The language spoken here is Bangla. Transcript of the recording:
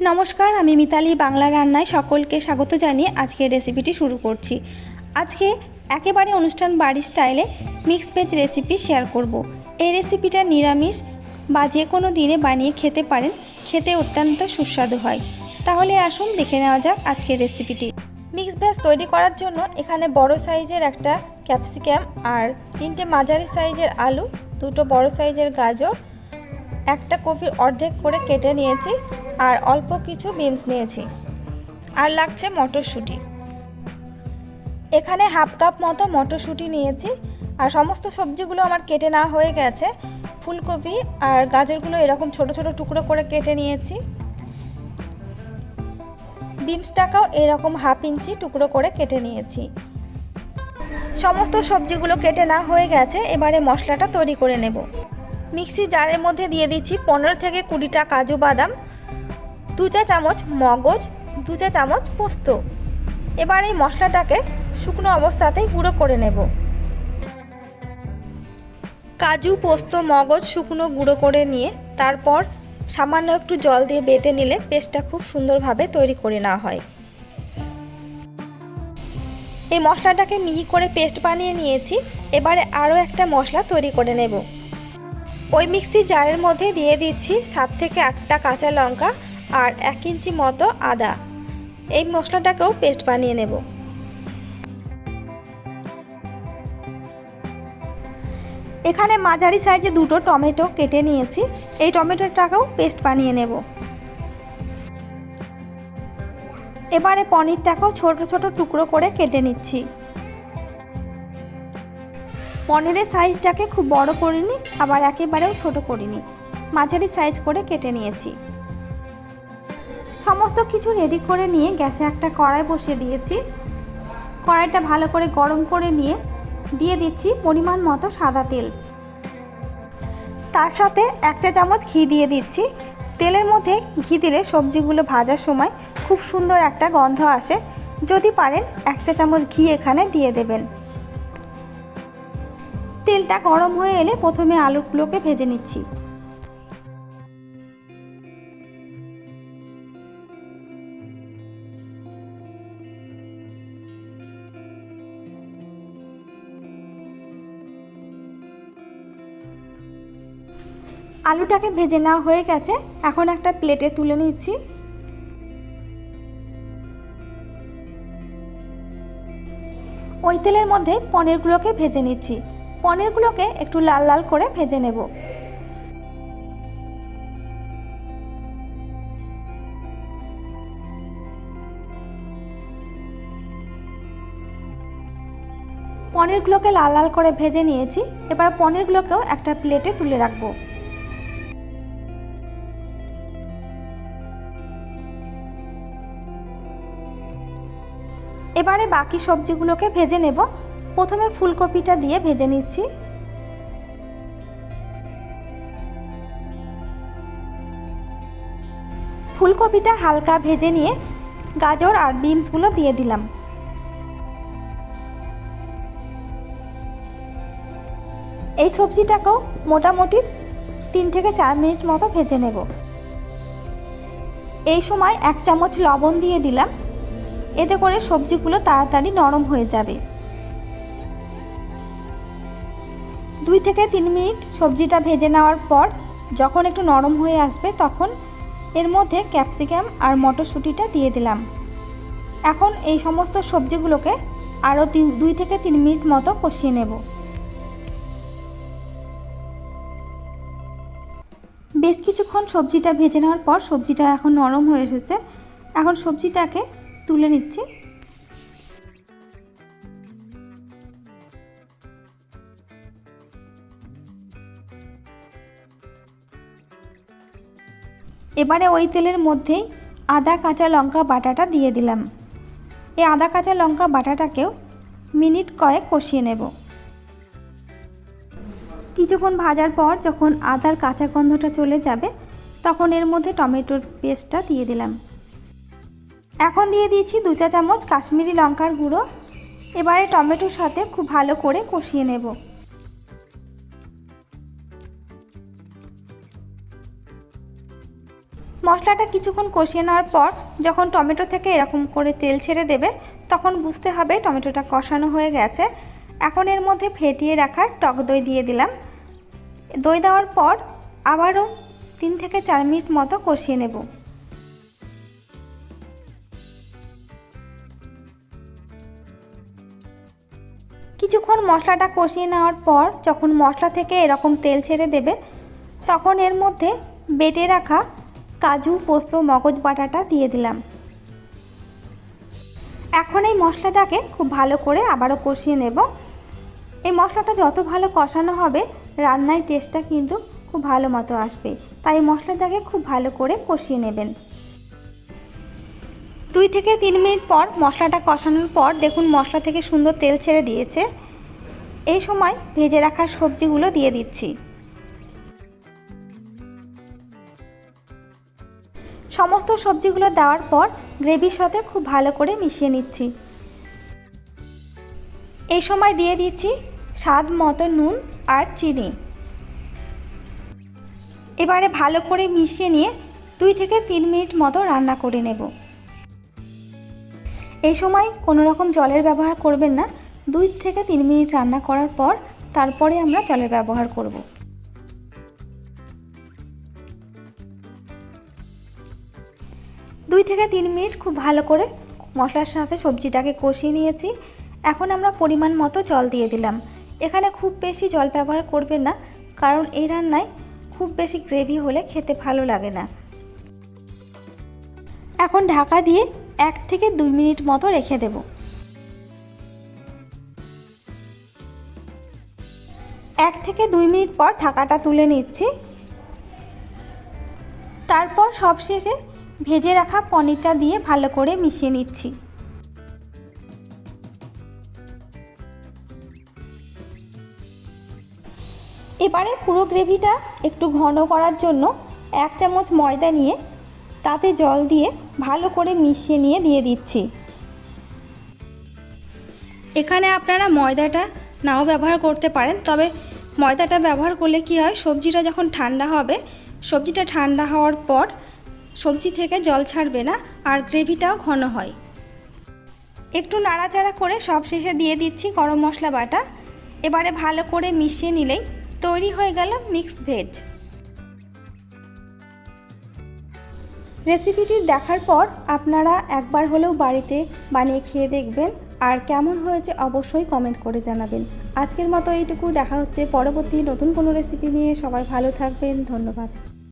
নমস্কার, আমি মিতালি, বাংলা রান্নায় সকলকে স্বাগত জানিয়ে আজকের রেসিপিটি শুরু করছি। আজকে একেবারে অনুষ্ঠান বাড়ির স্টাইলে মিক্স ভেজ রেসিপি শেয়ার করব। এই রেসিপিটা নিরামিষ বা যে কোনো দিনে বানিয়ে খেতে পারেন, খেতে অত্যন্ত সুস্বাদু হয়। তাহলে আসুন দেখে নেওয়া যাক আজকের রেসিপিটি মিক্স ভেজ তৈরি করার জন্য এখানে বড় সাইজের একটা ক্যাপসিকাম আর তিনটে মাঝারি সাইজের আলু, দুটো বড় সাইজের গাজর একটা কপির অর্ধেক করে কেটে নিয়েছি আর অল্প কিছু বিনস নিয়েছি। আর লাগছে মটরশুঁটি। এখানে হাফ কাপ মতো মটরশুঁটি নিয়েছি আর সমস্ত সবজিগুলো আমার কেটে নেওয়া হয়ে গেছে। ফুলকপি আর গাজরগুলো এরকম ছোট ছোট টুকরো করে কেটে নিয়েছি। বিনসটাকেও এরকম হাফ ইঞ্চি টুকরো করে কেটে নিয়েছি। সমস্ত সবজিগুলো কেটে না হয়ে গেছে, এবারে মশলাটা তৈরি করে নেব। মিক্সি জারের মধ্যে দিয়ে দিচ্ছি পনেরো থেকে কুড়িটা কাজু বাদাম, দু চা চামচ মগজ, দু চা চামচ পোস্ত। এবার এই মশলাটাকে শুকনো অবস্থাতেই গুঁড়ো করে নেব। কাজু, পোস্ত, মগজ শুকনো গুঁড়ো করে নিয়ে তারপর সামান্য একটু জল দিয়ে বেটে নিলে পেস্টটা খুব সুন্দরভাবে তৈরি করে নেওয়া হয়। এই মশলাটাকে মিহি করে পেস্ট বানিয়ে নিয়েছি। এবারে আরও একটা মশলা তৈরি করে নেব। ওই মিক্সি জারের মধ্যে দিয়ে দিচ্ছি সাত থেকে আটটা কাঁচা লঙ্কা আর এক ইঞ্চি মতো আদা। এই মশলাটাকেও পেস্ট বানিয়ে নেব। এখানে মাঝারি সাইজে দুটো টমেটো কেটে নিয়েছি। এই টমেটোটাকেও পেস্ট বানিয়ে নেব। এবারে পনিরটাকেও ছোট ছোট টুকরো করে কেটে নিচ্ছি। পনিরের সাইজটাকে খুব বড় করিনি, আবার একেবারেও ছোট করিনি। মাঝারি সাইজ করে কেটে নিয়েছি। সমস্ত কিছু রেডি করে নিয়ে গ্যাসে একটা কড়াই বসিয়ে দিয়েছি। কড়াইটা ভালো করে গরম করে নিয়ে দিয়ে দিচ্ছি পরিমাণ মতো সাদা তেল। তার সাথে এক চা চামচ ঘি দিয়ে দিচ্ছি। তেলের মধ্যে ঘি দিলে সবজিগুলো ভাজার সময় খুব সুন্দর একটা গন্ধ আসে। যদি পারেন, এক চা চামচ ঘি এখানে দিয়ে দেবেন। তেলটা গরম হয়ে এলে প্রথমে আলুগুলোকে ভেজে নিচ্ছি। আলুটাকে ভেজে নেওয়া হয়ে গেছে, এখন একটা প্লেটে তুলে নিচ্ছি। ওই তেলের মধ্যে পনিরগুলোকে ভেজে নিচ্ছি। পনিরগুলোকে একটু লাল লাল করে ভেজে নেব। পনিরগুলোকে লাল লাল করে ভেজে নিয়েছি। এবার পনিরগুলোকেও একটা প্লেটে তুলে রাখব। এবারে বাকি সবজিগুলোকে ভেজে নেব। প্রথমে ফুলকপিটা দিয়ে ভেজে নিচ্ছি। ফুলকপিটা হালকা ভেজে নিয়ে গাজর আর বিনসগুলো দিয়ে দিলাম। এই সবজিটাকেও মোটামুটি তিন থেকে চার মিনিট মতো ভেজে নেব। এই সময় এক চামচ লবণ দিয়ে দিলাম। এতে করে সবজিগুলো তাড়াতাড়ি নরম হয়ে যাবে। দুই থেকে তিন মিনিট সবজিটা ভেজে নেওয়ার পর যখন একটু নরম হয়ে আসবে তখন এর মধ্যে ক্যাপসিকাম আর মটরশুঁটিটা দিয়ে দিলাম। এখন এই সমস্ত সবজিগুলোকে আরও তিন, দুই থেকে তিন মিনিট মতো কষিয়ে নেব। বেশ কিছুক্ষণ সবজিটা ভেজে নেওয়ার পর সবজিটা এখন নরম হয়ে এসেছে। এখন সবজিটাকে তুলে নিচ্ছি। এবারে ওই তেলের মধ্যেই আদা, কাঁচা লঙ্কা বাটাটা দিয়ে দিলাম। এই আদা, কাঁচা লঙ্কা বাটাটাকেও মিনিট কয়েক কষিয়ে নেব। কিছুক্ষণ ভাজার পর যখন আদার কাঁচা গন্ধটা চলে যাবে, তখন এর মধ্যে টমেটোর পেস্টটা দিয়ে দিলাম। এখন দিয়ে দিয়েছি দু চা চামচ কাশ্মীরি লঙ্কার গুঁড়ো। এবারে টমেটোর সাথে খুব ভালো করে কষিয়ে নেব। মশলাটা কিছুক্ষণ কষিয়ে নেওয়ার পর যখন টমেটো থেকে এরকম করে তেল ছেড়ে দেবে, তখন বুঝতে হবে টমেটোটা কষানো হয়ে গেছে। এখন এর মধ্যে ফেটিয়ে রাখার টক দই দিয়ে দিলাম। দই দেওয়ার পর আবারও তিন থেকে চার মিনিট মতো কষিয়ে নেব। কিছুক্ষণ মশলাটা কষিয়ে নেওয়ার পর যখন মশলা থেকে এরকম তেল ছেড়ে দেবে, তখন এর মধ্যে বেটে রাখা কাজু, পোস্ত, মগজ বাটাটা দিয়ে দিলাম। এখন এই মশলাটাকে খুব ভালো করে আবারও কষিয়ে নেব। এই মশলাটা যত ভালো কষানো হবে, রান্নার টেস্টটা কিন্তু খুব ভালো মতো আসবে। তাই মশলাটাকে খুব ভালো করে কষিয়ে নেবেন। দুই থেকে তিন মিনিট পর মশলাটা কষানোর পর দেখুন মশলা থেকে সুন্দর তেল ছেড়ে দিয়েছে। এই সময় ভেজে রাখা সবজিগুলো দিয়ে দিচ্ছি। সমস্ত সবজিগুলো দেওয়ার পর গ্রেভির সাথে খুব ভালো করে মিশিয়ে নিচ্ছি। এই সময় দিয়ে দিচ্ছি স্বাদ মতো নুন আর চিনি। এবারে ভালো করে মিশিয়ে নিয়ে দুই থেকে তিন মিনিট মতো রান্না করে নেব। এই সময় কোনো রকম জলের ব্যবহার করবেন না। দুই থেকে তিন মিনিট রান্না করার পর তারপরে আমরা জলের ব্যবহার করব। দুই থেকে তিন মিনিট খুব ভালো করে মশলার সাথে সবজিটাকে কষিয়ে নিয়েছি। এখন আমরা পরিমাণ মতো জল দিয়ে দিলাম। এখানে খুব বেশি জল ব্যবহার করবেন না, কারণ এই রান্নায় খুব বেশি গ্রেভি হলে খেতে ভালো লাগে না। এখন ঢাকা দিয়ে এক থেকে দুই মিনিট মতো রেখে দেব। এক থেকে দুই মিনিট পর ঢাকাটা তুলে নিচ্ছি। তারপর সবশেষে ভেজে রাখা পনিরটা দিয়ে ভালো করে মিশিয়ে নিচ্ছি। এবারে পুরো গ্রেভিটা একটু ঘন করার জন্য এক চামচ ময়দা নিয়ে তাতে জল দিয়ে ভালো করে মিশিয়ে নিয়ে দিয়ে দিচ্ছি। এখানে আপনারা ময়দাটা নাও ব্যবহার করতে পারেন, তবে ময়দাটা ব্যবহার করলে কি হয়, সবজিটা যখন ঠান্ডা হবে, সবজিটা ঠান্ডা হওয়ার পর সবজি থেকে জল ছাড়বে না আর গ্রেভিটাও ঘন হয়। একটু নাড়াচাড়া করে সব শেষে দিয়ে দিচ্ছি গরম মশলা বাটা। এবারে ভালো করে মিশিয়ে নিলেই তৈরি হয়ে গেল মিক্স ভেজ। রেসিপিটি দেখার পর আপনারা একবার হলেও বাড়িতে বানিয়ে খেয়ে দেখবেন। আর কেমন হয়েছে অবশ্যই কমেন্ট করে জানাবেন। আজকের মতো এইটুকু, দেখা হচ্ছে পরবর্তী নতুন কোনো রেসিপি নিয়ে। সবাই ভালো থাকবেন, ধন্যবাদ।